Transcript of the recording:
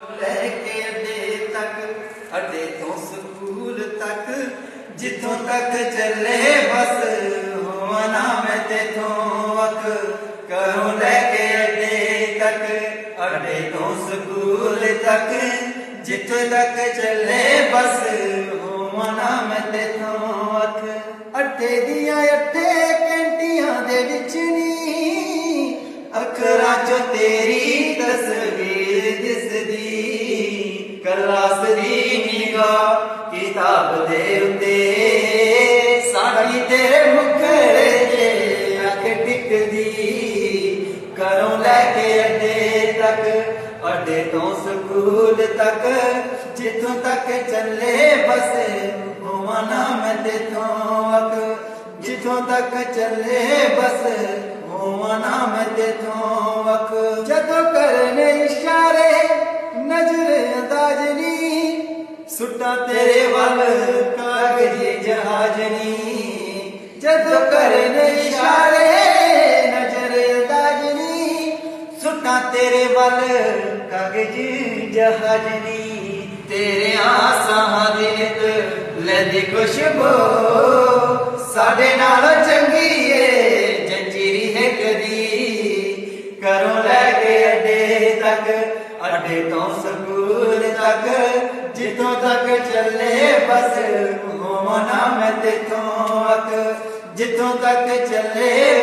ਲੈ ਕੇ ਦੇ ਤੱਕ, ਅੱਡੇ ਤੋਂ ਸਕੂਲ ਤੱਕ। ਜਿੱਥੋਂ ਤੱਕ ਚੱਲੇ ਬਸ, ਹੋਵਾਂ ਨਾ ਮੈਂ ਤੇਥੋਂ ਵਕ ਕਰੋ ਲੈ ਕੇ ਅੱਡੇ ਤੱਕ, ਅੱਡੇ ਤੋਂ ਸਕੂਲ ਤੱਕ। ਜਿੱਥੋਂ ਤੱਕ ਚੱਲੇ ਬਸ, ਹੋਵਾਂ ਨਾ ਮੈਂ ਤੇਥੋਂ ਵਕ ਅੱਡੇ ਦੀਆਂ ਅੱਡੇ ਕੈਂਟੀਆਂ ਦੇ ਵਿੱਚ ਨੀ, ਅੱਖਰਾਂ ਚੋਂ ਤੇਰੀ ਤਸਵੀਰ ਦਿਸਦੀ ਕਲਾਸ ਦੀ ਨਿਗਾਹ ਕਿਤਾਬ ਦੇ ਉੱਤੇ। ਸਾਡੀ ਤੇਰੇ ਮੁਖੜੇ ਤੇ ਅੱਖ ਟਿਕਦੀ, ਘਰੋਂ ਲੈ ਕੇ ਅੱਡੇ ਤੱਕ, ਅੱਡੇ ਤੋਂ ਸਕੂਲ ਤੱਕ। ਜਿੱਥੋਂ ਤੱਕ ਚੱਲੇ ਬਸ, ਹੋਵਾਂ ਨਾ ਮੈਂ ਤੇਥੋਂ ਅੱਖ ਜਿੱਥੋਂ ਤੱਕ ਚੱਲੇ ਬਸ, ਹੋਵਾਂ ਨਾ ਮੈਂ ਤੇਥੋਂ ਵਕ ਜਦੋਂ ਕਰਨੇ ਇਸ਼ਾਰੇ ਸੁੱਟਾਂ ਤੇਰੇ ਵੱਲ ਕਾਗਜ਼ੀ ਜਹਾਜ਼ਨੀ। ਜਦੋਂ ਕਰਨੇ ਇਸ਼ਾਰੇ ਨਜ਼ਰ ਅੰਦਾਜ਼ਨੀ, ਸੁੱਟਾਂ ਤੇਰੇ ਵੱਲ ਕਾਗਜ਼ੀ ਜਹਾਜ਼ਨੀ। ਤੇਰੇ ਆਸਾਂ ਦੇ ਨਿਤ ਲੈਦੀ ਖੁਸ਼ਬੂ, ਸਾਡੇ ਨਾਲ ਚੰਗੀ ਏ, ਜੰਜੀਰੀ ਹੈ ਕਦੀ। ਕਰੋ ਲੈ ਕੇ ਅੱਡੇ ਤੱਕ, ਅੱਡੇ ਤੋਂ ਸਕੂਲ ਤੱਕ, ਜਿੱਥੋਂ ਤੱਕ ਚੱਲੇ ਬਸ ਹੋਵਾਂ ਨਾ ਮੈਂ ਤੇਥੋਂ ਵਕ ਜਿੱਥੋਂ ਤੱਕ ਚੱਲੇ